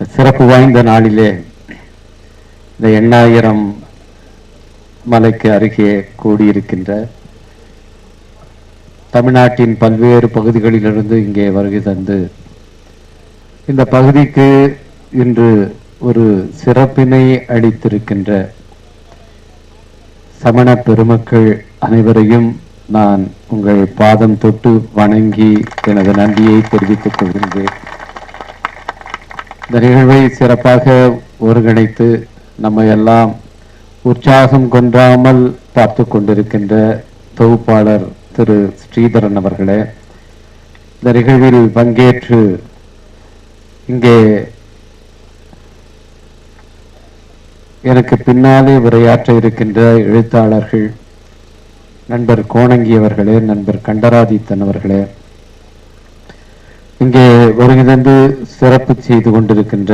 சிறப்பு வாய்ந்த நாளிலே இந்த எண்ணாயிரம் மலைக்கு அருகே கூடியிருக்கின்ற தமிழ்நாட்டின் பல்வேறு பகுதிகளிலிருந்து இங்கே வருகை தந்து இந்த பகுதிக்கு இன்று ஒரு சிறப்பினை அளித்திருக்கின்ற சமண பெருமக்கள் அனைவரையும் நான் உங்கள் பாதம் தொட்டு வணங்கி எனது நன்றியை தெரிவித்துக் கொள்கின்றேன். இந்த நிகழ்வை சிறப்பாக ஒருங்கிணைத்து நம்ம எல்லாம் உற்சாகம் கொன்றாமல் பார்த்து கொண்டிருக்கின்ற தொகுப்பாளர் திரு ஸ்ரீதரன் அவர்களே இந்த நிகழ்வில் பங்கேற்று இங்கே எனக்கு பின்னாலே உரையாற்ற இருக்கின்ற எழுத்தாளர்கள் நண்பர் கோணங்கி அவர்களே நண்பர் கண்டராதித்தன் அவர்களே இங்கே வருகை சிறப்பு செய்து கொண்டிருக்கின்ற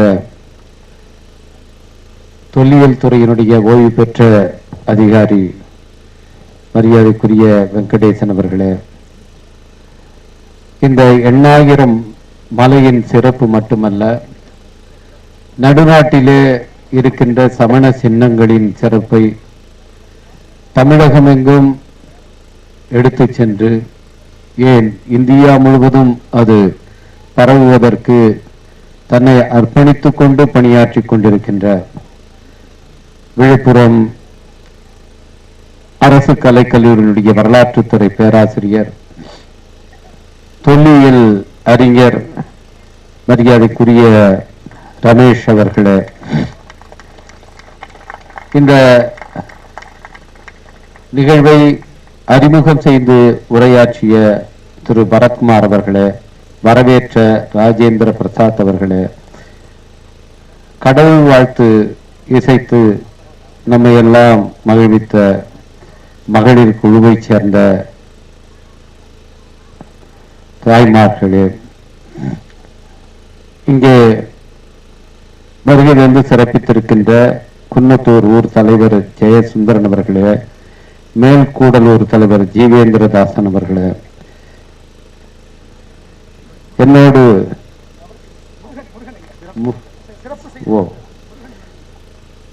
தொல்லியல் துறையினுடைய ஓய்வு பெற்ற அதிகாரி மரியாதைக்குரிய வெங்கடேசன் அவர்களே இந்த எண்ணாயிரம் மலையின் சிறப்பு மட்டுமல்ல நடுநாட்டிலே இருக்கின்ற சமண சின்னங்களின் சிறப்பை தமிழகமெங்கும் எடுத்துச் சென்று ஏன் இந்தியா முழுவதும் அது பரவுவதற்கு தன்னை அர்ப்பணித்துக் கொண்டு பணியாற்றிக் கொண்டிருக்கின்ற விழுப்புரம் அரசு கலைக்கல்லூரியினுடைய வரலாற்றுத்துறை பேராசிரியர் தொல்லியல் அறிஞர் மரியாதைக்குரிய ரமேஷ் அவர்களே. இந்த நிகழ்வை அறிமுகம் செய்து உரையாற்றிய திரு பரத்குமார் அவர்களே வரவேற்ற ராஜேந்திர பிரசாத் அவர்களே கடவுள் வாழ்த்து இசைத்து நம்மை எல்லாம் மகிழ்வித்த மகளிர் குழுவைச் சேர்ந்த தாய்மார்களே இங்கே வருகையிலிருந்து சிறப்பித்திருக்கின்ற குன்னத்தூர் ஊர் தலைவர் ஜெயசுந்தரன் அவர்களே மேல்கூடலூர் தலைவர் ஜீவேந்திரதாசன் அவர்களே என்னோடு ஓ.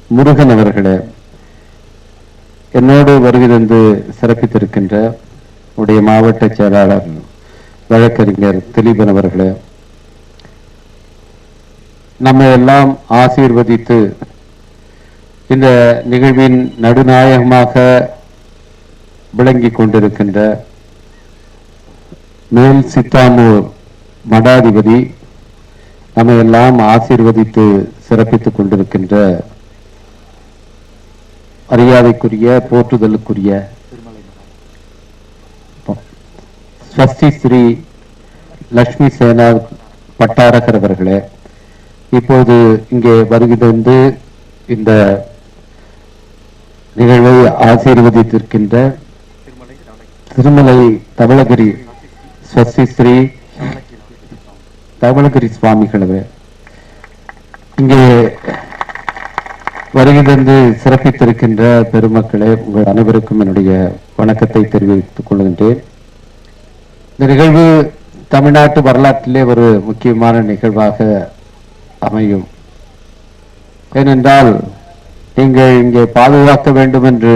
முருகன் அவர்களே என்னோடு வருகை தந்து சிறப்பித்திருக்கின்ற உடைய மாவட்ட செயலாளர் வழக்கறிஞர் திலீபன் அவர்களே நம்ம எல்லாம் ஆசீர்வதித்து இந்த நிகழ்வின் நடுநாயகமாக விளங்கி கொண்டிருக்கின்ற மேல் சித்தாமூர் மடாதிபதி நம்ம எல்லாம் ஆசீர்வதித்து சிறப்பித்துக் கொண்டிருக்கின்ற மரியாதைக்குரிய போற்றுதலுக்குரிய ஸ்வஸ்தி ஸ்ரீ லட்சுமி சேனா பட்டாரகர் அவர்களே இப்போது இங்கே வருகிறது இந்த நிகழ்வை ஆசீர்வதித்திருக்கின்ற திருமலை தமிழகிரி ஸ்வஸ்தி ஸ்ரீ தவளகிரி சுவாமிகளது இங்கே வருகை தந்து சிறப்பித்திருக்கின்ற பெருமக்களே உங்கள் அனைவருக்கும் என்னுடைய வணக்கத்தை தெரிவித்துக் கொள்கின்றேன். இந்த நிகழ்வு தமிழ்நாட்டு வரலாற்றிலே ஒரு முக்கியமான நிகழ்வாக அமையும். ஏனென்றால் நீங்கள் இங்கே பாதுகாக்க வேண்டும் என்று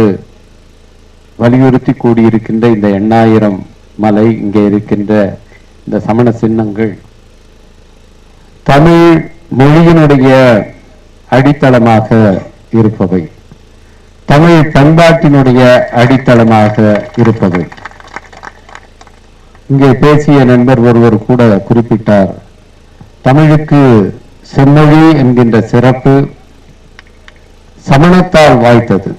வலியுறுத்தி கூடியிருக்கின்ற இந்த எண்ணாயிரம் மலை இங்கே இருக்கின்ற இந்த சமண சின்னங்கள் தமிழ் மொழியினுடைய அடித்தளமாக இருப்பவை. தமிழ் பண்பாட்டினுடைய அடித்தளமாக இருப்பவை. இங்கே பேசிய நண்பர் ஒருவர் கூட குறிப்பிட்டார் தமிழுக்கு செம்மொழி என்கின்ற சிறப்பு சமணத்தால் வாய்த்தது.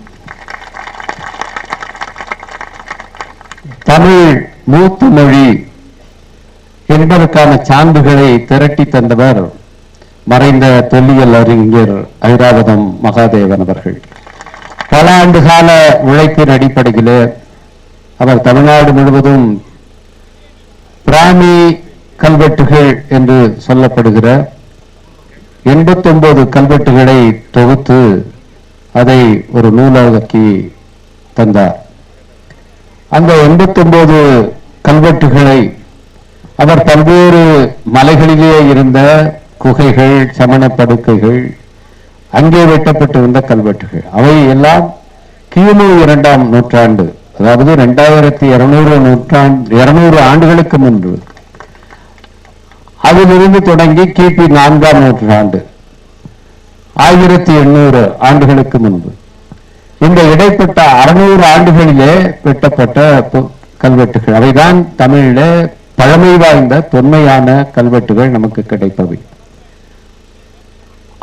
தமிழ் மூத்த மொழி என்பதற்கான சான்றுகளை திரட்டி தந்தவர் மறைந்த தொல்லியல் அறிஞர் ஐராவதம் மகாதேவன் அவர்கள். பல ஆண்டு கால உழைப்பின் அடிப்படையிலே அவர் தமிழ்நாடு முழுவதும் பிராமி கல்வெட்டுகள் என்று சொல்லப்படுகிற எண்பத்தொன்பது கல்வெட்டுகளை தொகுத்து அதை ஒரு நூலாக்கி தந்தார். அந்த எண்பத்தொன்பது கல்வெட்டுகளை அவர் பல்வேறு மலைகளிலே இருந்த குகைகள் சமண படுக்கைகள் அங்கே வெட்டப்பட்டிருந்த கல்வெட்டுகள். அவை எல்லாம் கிமு இரண்டாம் நூற்றாண்டு அதாவது இரண்டாயிரத்தி இருநூறு நூற்றாண்டு இருநூறு ஆண்டுகளுக்கு முன்பு. அதிலிருந்து தொடங்கி கிபி நான்காம் நூற்றாண்டு ஆயிரத்தி எண்ணூறு ஆண்டுகளுக்கு முன்பு. இந்த இடைப்பட்ட அறுநூறு ஆண்டுகளிலே வெட்டப்பட்ட கல்வெட்டுகள். அவைதான் தமிழில் பழமை வாய்ந்த தொன்மையான கல்வெட்டுகள் நமக்கு கிடைப்பவை.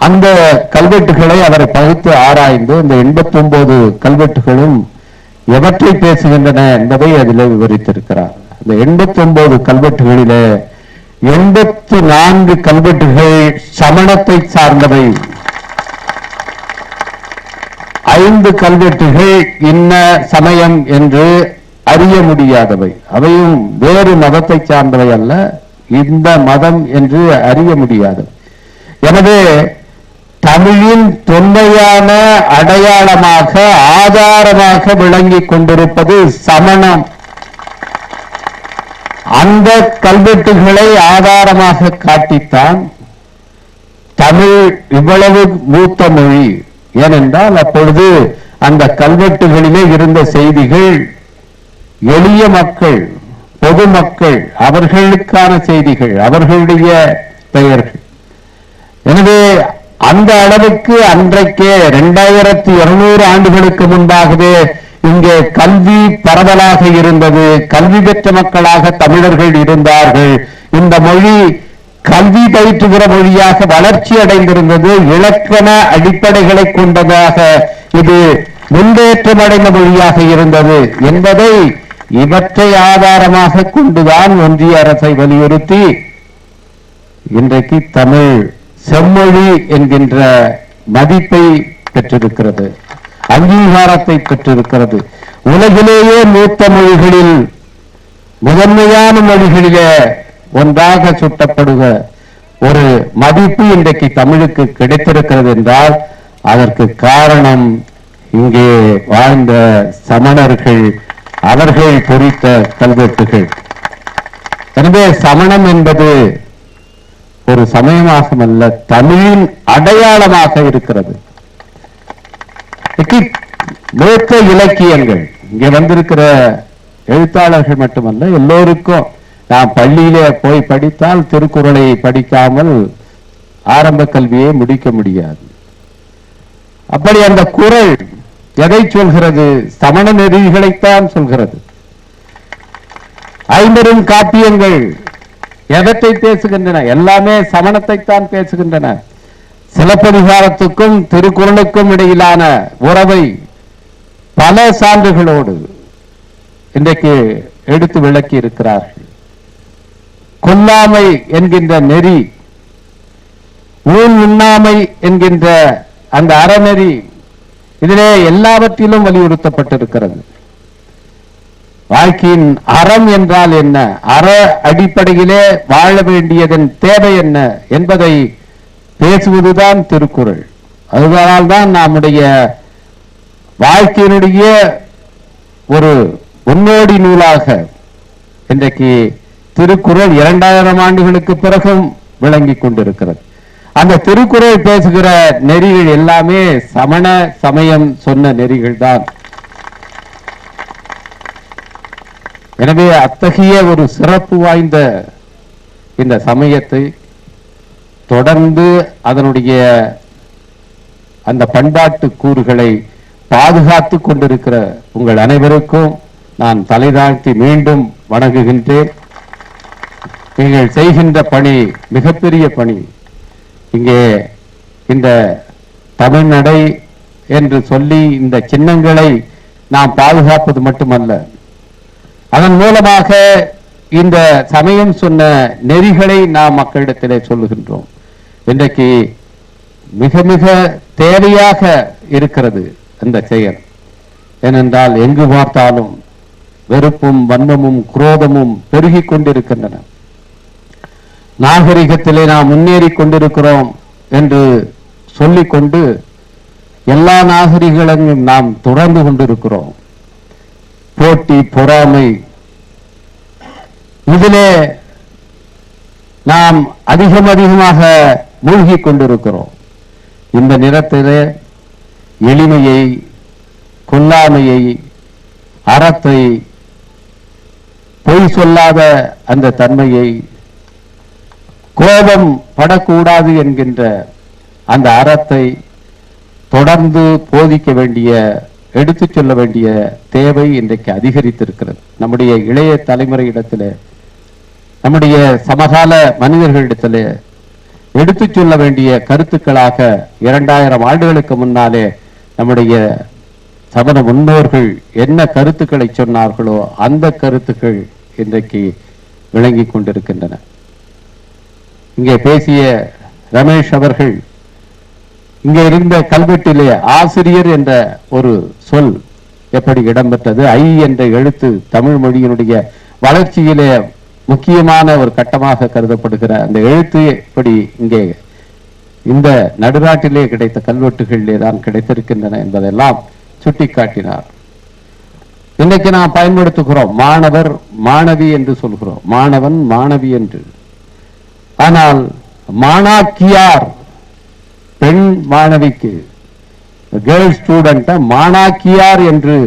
அந்த கல்வெட்டுகளை அவரை பகுத்து ஆராய்ந்து இந்த எண்பத்தி ஒன்பது கல்வெட்டுகளும் எவற்றை பேசுகின்றன என்பதை அதில் விவரித்திருக்கிறார். இந்த எண்பத்தி ஒன்பது கல்வெட்டுகளிலே எண்பத்து நான்கு கல்வெட்டுகள் சமணத்தை சார்ந்தவை. ஐந்து கல்வெட்டுகள் இன்ன சமயம் என்று அறிய முடியாதவை. அவையும் வேறு மதத்தை சார்ந்தவை அல்ல. இந்த மதம் என்று அறிய முடியாதவை எனவே தமிழின் தொன்மையான அடையாளமாக ஆதாரமாக விளங்கிக் கொண்டிருப்பது சமணம். அந்த கல்வெட்டுகளை ஆதாரமாக காட்டித்தான் தமிழ் இவ்வளவு மூத்த மொழி. ஏனென்றால் அப்பொழுது அந்த கல்வெட்டுகளிலே இருந்த செய்திகள் எளிய மக்கள் பொதுமக்கள் அவர்களுக்கான செய்திகள் அவர்களுடைய பெயர்கள். எனவே அந்த அளவுக்கு அன்றைக்கே இரண்டாயிரத்தி இருநூறு ஆண்டுகளுக்கு முன்பாகவே இங்கே கல்வி பரவலாக இருந்தது. கல்வி பெற்ற மக்களாக தமிழர்கள் இருந்தார்கள். இந்த மொழி கல்வி பயிற்றுகிற மொழியாக வளர்ச்சி அடைந்திருந்தது. இலக்கண அடிப்படைகளை கொண்டதாக இது முன்னேற்றம் அடைந்த மொழியாக இருந்தது. என்பதை இவற்றை ஆதாரமாக கொண்டுதான் ஒன்றிய அரசை வலியுறுத்தி இன்றைக்கு தமிழ் செம்மொழி என்கின்ற மதிப்பை பெற்றிருக்கிறது அங்கீகாரத்தை பெற்றிருக்கிறது. உலகிலேயே மூத்த மொழிகளில் முதன்மையான மொழிகளிலே ஒன்றாக சுட்டப்படுக. ஒரு மதிப்பு இன்றைக்கு தமிழுக்கு கிடைத்திருக்கிறது என்றால் அதற்கு காரணம் இங்கே வாழ்ந்த சமணர்கள் அவர்கள் பொறித்த கல்வெட்டுகள். எனவே சமணம் என்பது ஒரு சமயமாக அல்ல தமிழின் அடையாளமாக இருக்கிறது. மூத்த இலக்கியங்கள் இங்க வந்திருக்கிற எழுத்தாளர்கள் மட்டுமல்ல எல்லோருக்கும் நாம் பள்ளியிலே போய் படித்தால் திருக்குறளை படிக்காமல் ஆரம்ப கல்வியை முடிக்க முடியாது. அப்படி அந்த குறள் எதை சொல்கிறது? சமண நெறிகளைத்தான் சொல்கிறது. ஐம்பெரும் காப்பியங்கள் எவற்றை பேசுகின்றன? எல்லாமே சமணத்தை தான் பேசுகின்றன. சிலப்பதிகாரத்துக்கும் திருக்குறளுக்கும் இடையிலான உறவை பல சான்றுகளோடு இன்றைக்கு எடுத்து விளக்கி இருக்கிறார்கள். கொல்லாமை என்கின்ற நெறி ஊன் உண்ணாமை என்கின்ற அந்த அறநெறி இதிலே எல்லாவற்றிலும் வலியுறுத்தப்பட்டிருக்கிறது. வாழ்க்கையின் அறம் என்றால் என்ன? அற அடிப்படையிலே வாழ வேண்டியதன் தேவை என்ன என்பதை பேசுவதுதான் திருக்குறள். அதனால் தான் நம்முடைய வாழ்க்கையினுடைய ஒரு முன்னோடி நூலாக இன்றைக்கு திருக்குறள் இரண்டாயிரம் ஆண்டுகளுக்கு பிறகும் விளங்கிக் கொண்டிருக்கிறது. அந்த திருக்குறள் பேசுகிற நெறிகள் எல்லாமே சமண சமயம் சொன்ன நெறிகள் தான் எனவே அத்தகைய ஒரு சிறப்பு வாய்ந்த இந்த சமயத்தை தொடர்ந்து அதனுடைய அந்த பண்பாட்டு கூறுகளை பாதுகாத்து கொண்டிருக்கிற உங்கள் அனைவருக்கும் நான் தலைதாழ்த்தி மீண்டும் வணங்குகின்றேன். நீங்கள் செய்கின்ற பணி மிகப்பெரிய பணி. இங்கே இந்த தமிழ்நடை என்று சொல்லி இந்த சின்னங்களை நாம் பாதுகாப்பது மட்டுமல்ல. அதன் மூலமாக இந்த சமயம் சொன்ன நெறிகளை நாம் மக்களிடத்திலே சொல்லுகின்றோம். இன்றைக்கு மிக மிக தேவையாக இருக்கிறது அந்த செயல். ஏனென்றால் எங்கு பார்த்தாலும் வெறுப்பும் வன்மமும் குரோதமும் பெருகிக் கொண்டிருக்கின்றன. நாகரிகத்திலே நாம் முன்னேறி கொண்டிருக்கிறோம் என்று சொல்லிக்கொண்டு எல்லா நாகரிகங்களையும் நாம் தொடர்ந்து கொண்டிருக்கிறோம். போட்டி பொறாமை. இதிலே நாம் அதிகம் அதிகமாக மூழ்கி கொண்டிருக்கிறோம். இந்த நிறத்திலே எளிமையை கொல்லாமையை அறத்தை பொய் சொல்லாத அந்த தன்மையை கோபம் படக்கூடாது என்கின்ற அந்த அறத்தை தொடர்ந்து போதிக்க வேண்டிய எடுத்துச் சொல்ல வேண்டிய தேவை இன்றைக்கு அதிகரித்திருக்கிறது. நம்முடைய இளைய தலைமுறையிடத்திலே நம்முடைய சமகால மனிதர்களிடத்திலே எடுத்துச் சொல்ல வேண்டிய கருத்துக்களாக இரண்டாயிரம் ஆண்டுகளுக்கு முன்னாலே நம்முடைய சமண முன்னோர்கள் என்ன கருத்துக்களை சொன்னார்களோ அந்த கருத்துக்கள் இன்றைக்கு விளங்கி கொண்டிருக்கின்றன. இங்கே பேசிய ரமேஷ் அவர்கள் இங்கே இருந்த கல்வெட்டிலே ஆசிரியர் என்ற ஒரு சொல் எப்படி இடம்பெற்றது? ஐ என்ற எழுத்து தமிழ் மொழியினுடைய வளர்ச்சியிலே முக்கியமான ஒரு கட்டமாக கருதப்படுகிற அந்த எழுத்து எப்படி இங்கே இந்த நடுநாட்டிலே கிடைத்த கல்வெட்டுகளிலே தான் கிடைத்திருக்கின்றன என்பதெல்லாம் சுட்டிக்காட்டினார். இன்னைக்கு நாம் பயன்படுத்துகிறோம் மாணவர் மாணவி என்று சொல்கிறோம். மாணவன் மாணவி என்று. ஆனால் மாணாக்கியார் பெண் மாணவிக்கு கேர்ள் ஸ்டூடெண்ட்டை மாணாக்கியார் என்று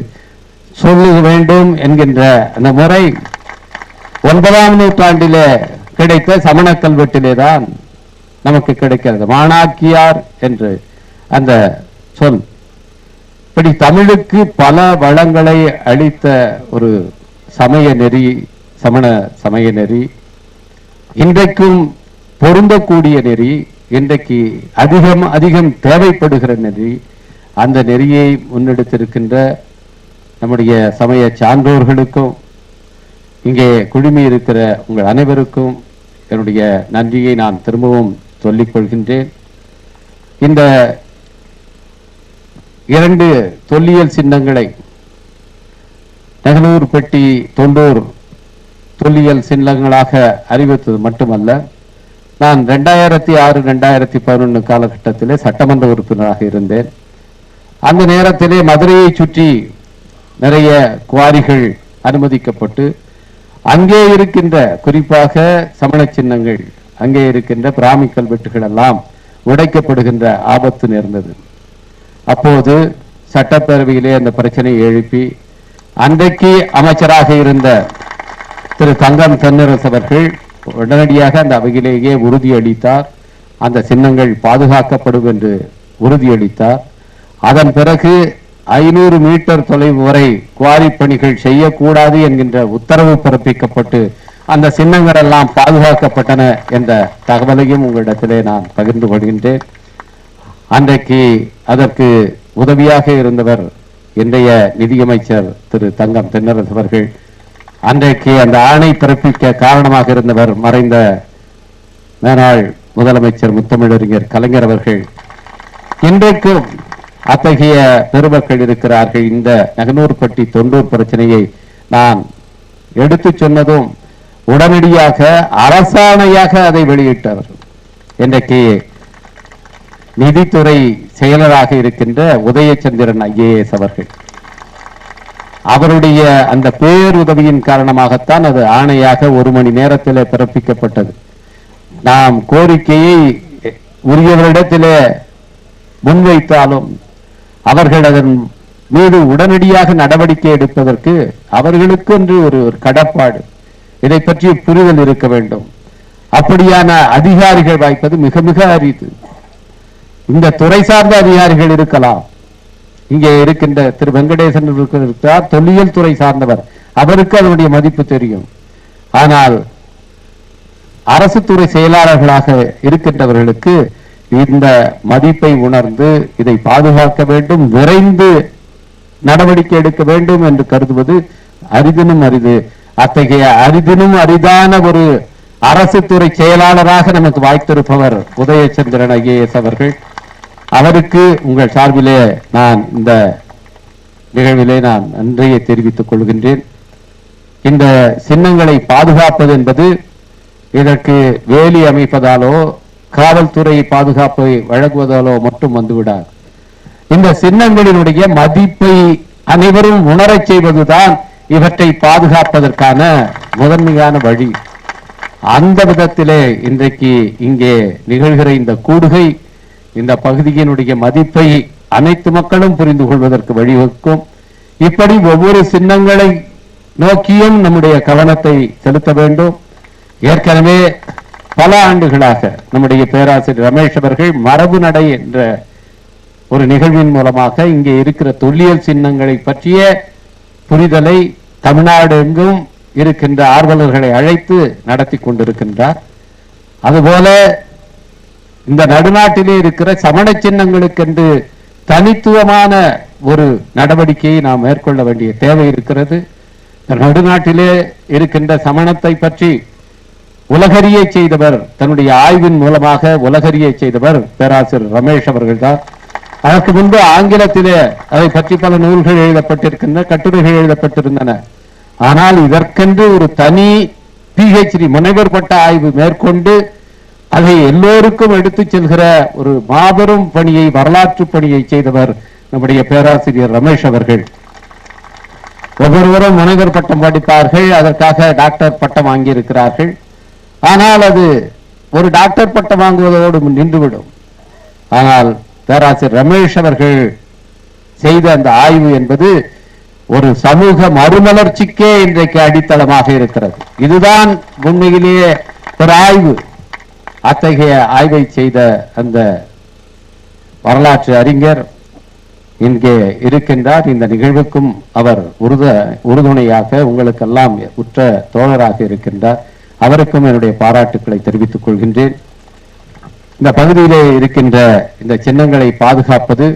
சொல்ல வேண்டும் என்கின்ற அந்த முறை ஒன்பதாம் நூற்றாண்டிலே கிடைத்த சமண கல்வெட்டிலே தான் நமக்கு கிடைக்கிறது. மாணாக்கியார் என்று அந்த சொல். இப்படி தமிழுக்கு பல வளங்களை அளித்த ஒரு சமய நெறி சமண சமய நெறி இன்றைக்கும் பொருந்தக்கூடிய நெறி இன்றைக்கு அதிகம் அதிகம் தேவைப்படுகிற நெறி அந்த நெறியை முன்னெடுத்திருக்கின்ற நம்முடைய சமய சான்றோர்களுக்கும் இங்கே குழுமி இருக்கிற உங்கள் அனைவருக்கும் என்னுடைய நன்றியை நான் திரும்பவும் சொல்லிக் கொள்கின்றேன். இந்த இரண்டு தொல்லியல் சின்னங்களை நெகலூர் பெட்டி தொண்டூர் தொல்லியல் சின்னங்களாக அறிவித்தது மட்டுமல்ல நான் ரெண்டாயிரத்தி ஆறு ரெண்டாயிரத்தி பதினொன்று காலகட்டத்திலே சட்டமன்ற உறுப்பினராக இருந்தேன். அந்த நேரத்திலே மதுரையை சுற்றி நிறைய குவாரிகள் அனுமதிக்கப்பட்டு அங்கே இருக்கின்ற குறிப்பாக சமண சின்னங்கள் அங்கே இருக்கின்ற பிராமி கல்வெட்டுகள் எல்லாம் உடைக்கப்படுகின்ற ஆபத்து நேர்ந்தது. அப்போது சட்டப்பேரவையிலே அந்த பிரச்சனையை எழுப்பி அன்றைக்கு அமைச்சராக இருந்த திரு தங்கம் தென்னரசு அவர்கள் உடனடியாக அந்த அவையிலேயே உறுதியளித்தார் அந்த சின்னங்கள் பாதுகாக்கப்படும் என்று உறுதியளித்தார் அதன் பிறகு ஐநூறு மீட்டர் தொலைவு வரை குவாரி பணிகள் செய்யக்கூடாது என்கின்ற உத்தரவு பிறப்பிக்கப்பட்டு அந்த சின்னங்கள் எல்லாம் பாதுகாக்கப்பட்டன என்ற தகவலையும் உங்களிடத்திலே நான் பகிர்ந்து கொள்கின்றேன். அன்றைக்கு அதற்கு உதவியாக இருந்தவர் இன்றைய நிதியமைச்சர் திரு தங்கம் தென்னரசு அவர்கள் அன்றைக்கு அந்த ஆணை பிறப்பிக்க காரணமாக இருந்தவர் மறைந்த மேனாள் முதலமைச்சர் முத்தமிழறிஞர் கலைஞர் அவர்கள். இன்றைக்கும் அத்தகைய பெருமக்கள் இருக்கிறார்கள். இந்த நகனூர்பட்டி தொண்டூர் பிரச்சனையை நான் எடுத்து சொன்னதும் உடனடியாக அரசாணையாக அதை வெளியிட்டவர். இன்றைக்கு நிதித்துறை செயலராக இருக்கின்ற உதயச்சந்திரன் ஐஏஎஸ் அவர்கள். அவருடைய அந்த பேருதவியின் காரணமாகத்தான் அது ஆணையாக ஒரு மணி நேரத்திலே பிறப்பிக்கப்பட்டது. நாம் கோரிக்கையை உரியவரிடத்திலே முன்வைத்தாலும் அவர்கள் அதன் மீது உடனடியாக நடவடிக்கை எடுப்பதற்கு அவர்களுக்கு என்று ஒரு ஒரு கடப்பாடு. இதை பற்றிய புரிதல் இருக்க வேண்டும். அப்படியான அதிகாரிகள் வாய்ப்பது மிக மிக அரிது. இந்த துறை சார்ந்த அதிகாரிகள் இருக்கலாம். இங்கே இருக்கின்ற திரு வெங்கடேசன் இருக்கிறார் தொல்லியல் துறை சார்ந்தவர். அவருக்கு அதனுடைய மதிப்பு தெரியும். ஆனால் அரசு துறை செயலாளர்களாக இருக்கின்றவர்களுக்கு இந்த மதிப்பை உணர்ந்து இதை பாதுகாக்க வேண்டும் விரைந்து நடவடிக்கை எடுக்க வேண்டும் என்று கருதுவது அரிதினும் அரிது. அத்தகைய அரிதினும் அரிதான ஒரு அரசு துறை செயலாளராக நமக்கு வாய்த்திருப்பவர் உதயச்சந்திரன் ஐஏஎஸ் அவர்கள். அவருக்கு உங்கள் சார்பிலே நான் இந்த நிகழ்விலே நான் நன்றியை தெரிவித்துக் கொள்கின்றேன். இந்த சின்னங்களை பாதுகாப்பது என்பது இதற்கு வேலி அமைப்பதாலோ காவல்துறை பாதுகாப்பை வழங்குவதாலோ மட்டும் வந்துவிடாது. இந்த சின்னங்களினுடைய மதிப்பை அனைவரும் உணரச் செய்வதுதான் இவற்றை பாதுகாப்பதற்கான முதன்மையான வழி. அந்த விதத்திலே இன்றைக்கு இங்கே நிகழ்கிற இந்த கூடுகை இந்த பகுதியினுடைய மதிப்பை அனைத்து மக்களும் புரிந்து கொள்வதற்கு வழிவகுக்கும். இப்படி ஒவ்வொரு சின்னங்களை நோக்கியும் நம்முடைய கவனத்தை செலுத்த வேண்டும். ஏற்கனவே பல ஆண்டுகளாக நம்முடைய பேராசிரியர் ரமேஷ் அவர்கள் மரபு நடை என்ற ஒரு நிகழ்வின் மூலமாக இங்கே இருக்கிற தொல்லியல் சின்னங்களை பற்றிய புரிதலை தமிழ்நாடு எங்கும் இருக்கின்ற ஆர்வலர்களை அழைத்து நடத்தி கொண்டிருக்கின்றார். அதுபோல இந்த நடுநாட்டிலே இருக்கிற சமண சின்னங்களுக்கென்று தனித்துவமான ஒரு நடவடிக்கையை நாம் மேற்கொள்ள வேண்டிய தேவை இருக்கிறது. நடுநாட்டிலே இருக்கின்ற சமணத்தை பற்றி உலகறிய செய்தவர் தன்னுடைய ஆய்வின் மூலமாக உலகறிய செய்தவர் பேராசிரியர் ரமேஷ் அவர்கள்தான். அதற்கு முன்பு ஆங்கிலத்திலே அதை பற்றி பல நூல்கள் எழுதப்பட்டிருக்கின்றன கட்டுரைகள் எழுதப்பட்டிருந்தன. ஆனால் இதற்கென்று ஒரு தனி பிஹெச்டி முனைவர் பட்ட ஆய்வு மேற்கொண்டு அதை எல்லோருக்கும் எடுத்துச் செல்கிற ஒரு மாபெரும் பணியை வரலாற்று பணியை செய்தவர் நம்முடைய பேராசிரியர் ரமேஷ் அவர்கள். ஒவ்வொருவரும் முனைவர் பட்டம் படிப்பார்கள் அதற்காக டாக்டர் பட்டம் வாங்கியிருக்கிறார்கள். ஆனால் அது ஒரு டாக்டர் பட்டம் வாங்குவதோடு நின்றுவிடும். ஆனால் பேராசிரியர் ரமேஷ் அவர்கள் செய்த அந்த ஆய்வு என்பது ஒரு சமூக மறுமலர்ச்சிக்கே இன்றைக்கு அடித்தளமாக இருக்கிறது. இதுதான் உண்மையிலேயே ஒரு ஆய்வு. அத்தகைய ஆய்வை செய்த அந்த வரலாற்று அறிஞர் இங்கே இருக்கின்றார். இந்த நிகழ்வுக்கும் அவர் உறுத உறுதுணையாக உங்களுக்கெல்லாம் உற்ற தோழராக இருக்கின்றார். அவருக்கும் என்னுடைய பாராட்டுக்களை தெரிவித்துக் கொள்கின்றேன். இந்த பகுதியிலே இருக்கின்ற இந்த சின்னங்களை பாதுகாப்பது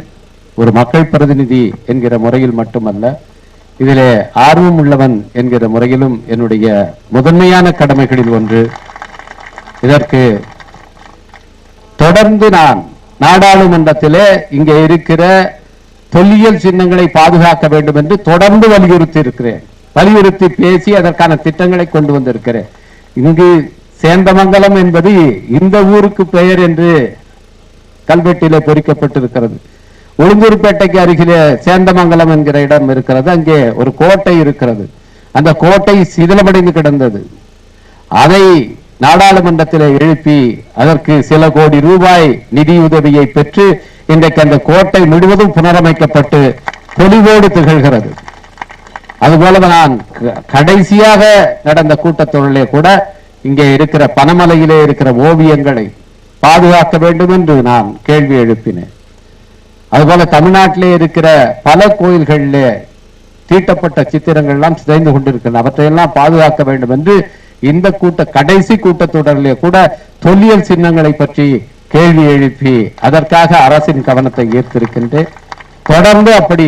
ஒரு மக்கள் பிரதிநிதி என்கிற முறையில் மட்டுமல்ல இதிலே ஆர்வம் உள்ளவன் என்கிற முறையிலும் என்னுடைய முதன்மையான கடமைகளில் ஒன்று. இதற்கு தொடர்ந்து நான் நாடாளுமன்றத்திலே இங்கே இருக்கிற தொல்லியல் சின்னங்களை பாதுகாக்க வேண்டும் என்று தொடர்ந்து வலியுறுத்தி இருக்கிறேன் வலியுறுத்தி பேசி அதற்கான திட்டங்களை கொண்டு வந்திருக்கிறேன். இங்கு சேந்தமங்கலம் என்பது இந்த ஊருக்கு பெயர் என்று கல்வெட்டிலே பொறிக்கப்பட்டிருக்கிறது. உளுந்தூர்பேட்டைக்கு அருகிலே சேந்தமங்கலம் என்கிற இடம் இருக்கிறது. அங்கே ஒரு கோட்டை இருக்கிறது. அந்த கோட்டை சிதிலமடைந்து கிடந்தது. அதை நாடாளுமன்றத்தில் எழுப்பி அதற்கு சில கோடி ரூபாய் நிதியுதவியை பெற்று இன்றைக்கு அந்த கோட்டை முழுவதும் புனரமைக்கப்பட்டு பொலிவோடு திகழ்கிறது. அதுபோல நான் க- கடைசியாக நடந்த கூட்டத்தொடரிலே கூட இங்கே இருக்கிற பனமலையிலே இருக்கிற ஓவியங்களை பாதுகாக்க வேண்டும் என்று நான் கேள்வி எழுப்பினேன். அதுபோல தமிழ்நாட்டிலே இருக்கிற பல கோயில்களிலே தீட்டப்பட்ட சித்திரங்கள் எல்லாம் சிதைந்து கொண்டிருக்கின்றன. அவற்றையெல்லாம் பாதுகாக்க வேண்டும் என்று இந்த கூட்ட கடைசி கூட்டத்தொடரிலே கூட தொல்லியல் சின்னங்களை பற்றி கேள்வி எழுப்பி அதற்காக அரசின் கவனத்தை ஈர்த்திருக்கின்றேன். தொடர்ந்து அப்படி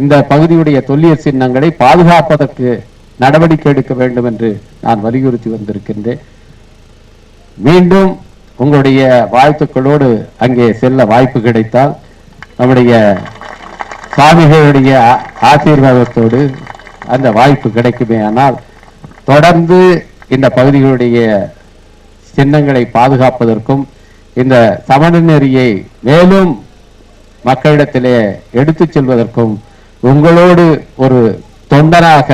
இந்த பகுதியுடைய தொல்லியல் சின்னங்களை பாதுகாப்பதற்கு நடவடிக்கை எடுக்க வேண்டும் என்று நான் வலியுறுத்தி வந்திருக்கின்றேன். மீண்டும் உங்களுடைய வாழ்த்துக்களோடு அங்கே செல்ல வாய்ப்பு கிடைத்தால் நம்முடைய சாமிகளுடைய ஆசீர்வாதத்தோடு அந்த வாய்ப்பு கிடைக்குமே ஆனால் தொடர்ந்து இந்த பகுதிகளுடைய சின்னங்களை பாதுகாப்பதற்கும் இந்த சமண நெறியை மேலும் மக்களிடத்திலே எடுத்துச் செல்வதற்கும் உங்களோடு ஒரு தொண்டனாக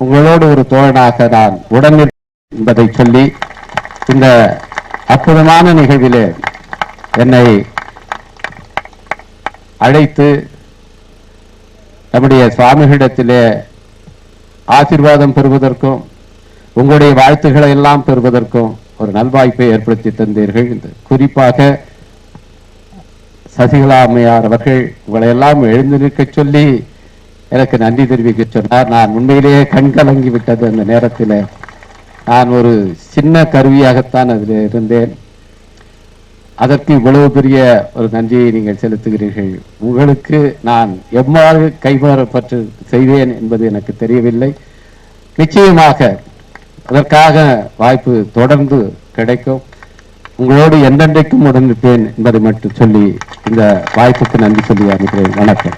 உங்களோடு ஒரு தோழனாக நான் உடன் என்பதை சொல்லி இந்த அற்புதமான நிகழ்விலே என்னை அழைத்து நம்முடைய சுவாமிகளிடத்திலே ஆசீர்வாதம் பெறுவதற்கும் உங்களுடைய வாழ்த்துக்களை எல்லாம் பெறுவதற்கும் ஒரு நல்வாய்ப்பை ஏற்படுத்தி தந்தீர்கள் இந்த குறிப்பாக சசிகலா அம்மையார் அவர்கள் உங்களை எல்லாம் எழுந்து நிற்க சொல்லி எனக்கு நன்றி தெரிவிக்க சொன்னார். நான் உண்மையிலேயே கண் கலங்கி விட்டது அந்த நேரத்தில். நான் ஒரு சின்ன கருவியாகத்தான் அதில் இருந்தேன். அதற்கு இவ்வளவு பெரிய ஒரு நன்றியை நீங்கள் செலுத்துகிறீர்கள். உங்களுக்கு நான் எவ்வாறு கைமாறப்பட்டு செய்வேன் என்பது எனக்கு தெரியவில்லை. நிச்சயமாக அதற்காக வாய்ப்பு தொடர்ந்து கிடைக்கும். உங்களோடு என்றென்றைக்கும் உடனிருப்பேன் என்பதை மட்டும் சொல்லி இந்த வாய்ப்புக்கு நன்றி சொல்லி அனுப்புகிறேன். வணக்கம்.